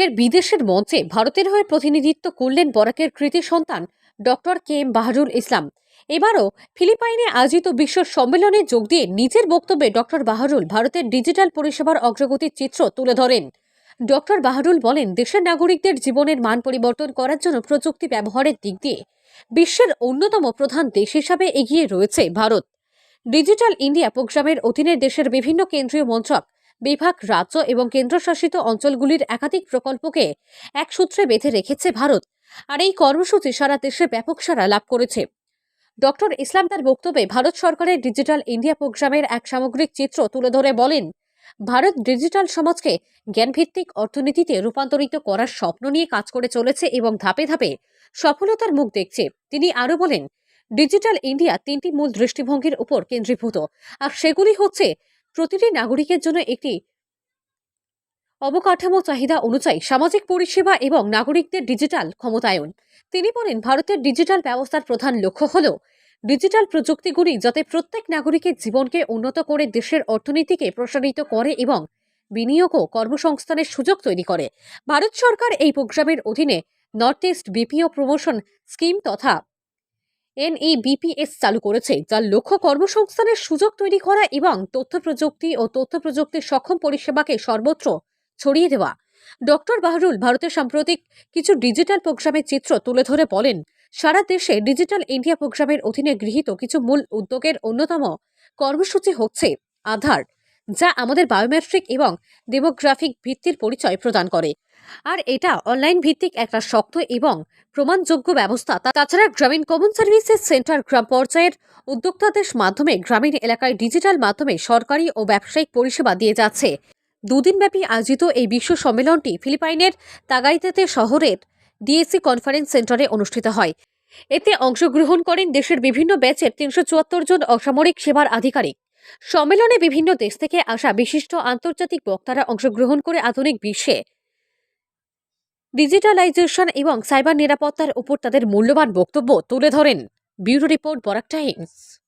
ফের বিদেশের মঞ্চে ভারতের হয়ে প্রতিনিধিত্ব করলেন বরাকের কৃতি সন্তান doctor K M Baharul Islam. এবারও ফিলিপাইনে আয়োজিত বিশ্ব সম্মেলনে যোগ দিয়ে নিজের বক্তব্যে ডক্টর বাহারুল ভারতের ডিজিটাল পরিষেবার অগ্রগতির চিত্র তুলে ধরেন। ডক্টর বাহারুল বলেন, দেশের নাগরিকদের জীবনের মান পরিবর্তন করার জন্য প্রযুক্তি ব্যবহারের দিক দিয়ে বিশ্বের অন্যতম প্রধান দেশ হিসাবে এগিয়ে রয়েছে ভারত। ডিজিটাল ইন্ডিয়া প্রোগ্রামের অধীনে দেশের বিভিন্ন কেন্দ্রীয় মন্ত্রক বিভাগ, রাজ্য এবং কেন্দ্রশাসিত অঞ্চলগুলির একাধিক প্রকল্পকে এক সূত্রে বেঁধে রেখেছে ভারত আর এই কর্মসূচি সারা দেশে ব্যাপক সারা লাভ করেছে। ডক্টর ইসলাম তার বক্তব্যে ভারত সরকারের ডিজিটাল ইন্ডিয়া প্রোগ্রামের এক সামগ্রিক চিত্র তুলে ধরে বলেন, ভারত ডিজিটাল সমাজকে জ্ঞানভিত্তিক অর্থনীতিতে রূপান্তরিত করার স্বপ্ন নিয়ে কাজ করে চলেছে এবং ধাপে ধাপে সফলতার মুখ দেখছে। তিনি আরও বলেন, ডিজিটাল ইন্ডিয়া তিনটি মূল দৃষ্টিভঙ্গির উপর কেন্দ্রীভূত আর সেগুলি হচ্ছে প্রতিটি নাগরিকের জন্য একটি অবকাঠামো চাহিদা অনুযায়ী সামাজিক পরিষেবা এবং নাগরিকদের ডিজিটাল ক্ষমতায়ন। তিনি বলেন, ভারতের ডিজিটাল ব্যবস্থার প্রধান লক্ষ্য হল ডিজিটাল প্রযুক্তিগুলি যাতে প্রত্যেক নাগরিকের জীবনকে উন্নত করে দেশের অর্থনীতিকে প্রসারিত করে এবং বিনিয়োগ ও কর্মসংস্থানের সুযোগ তৈরি করে। ভারত সরকার এই প্রোগ্রামের অধীনে north east BPO promotion scheme তথা এনইবিপিএস চালু করেছে, যার লক্ষ্য কর্মসংস্থানের সুযোগ তৈরি করা এবং তথ্য প্রযুক্তি ও তথ্য প্রযুক্তির সক্ষম পরিষেবাকে সর্বত্র ছড়িয়ে দেওয়া। ডক্টর বাহরুল ভারতের সাম্প্রতিক কিছু ডিজিটাল প্রোগ্রামের চিত্র তুলে ধরে বলেন, সারা দেশে ডিজিটাল ইন্ডিয়া প্রোগ্রামের অধীনে গৃহীত কিছু মূল উদ্যোগের অন্যতম কর্মসূচি হচ্ছে আধার। যা আমাদের বায়োমেট্রিক এবং ডেমোগ্রাফিক ভিত্তির পরিচয় প্রদান করে। আর এটা অনলাইন ভিত্তিক একটা শক্ত এবং প্রমাণযোগ্য ব্যবস্থা। তাছাড়া গ্রামীণ কমন সার্ভিসেস সেন্টার গ্রাম পর্যায়ের উদ্যোক্তাদের মাধ্যমে গ্রামীণ এলাকায় ডিজিটাল মাধ্যমে সরকারি ও ব্যবসায়িক পরিষেবা দিয়ে যাচ্ছে। দুদিনব্যাপী আয়োজিত এই বিশ্ব সম্মেলনটি ফিলিপাইনের তাগাইতেতে শহরের ডিএসসি কনফারেন্স সেন্টারে অনুষ্ঠিত হয়। এতে অংশগ্রহণ করেন দেশের বিভিন্ন ব্যাচের তিনশো চুয়াত্তর জন অসামরিক সেবার আধিকারিক। সম্মেলনে বিভিন্ন দেশ থেকে আসা বিশিষ্ট আন্তর্জাতিক বক্তারা অংশগ্রহণ করে আধুনিক বিশ্বে ডিজিটালাইজেশন এবং সাইবার নিরাপত্তার উপর তাদের মূল্যবান বক্তব্য তুলে ধরেন। Bureau report Barak Times.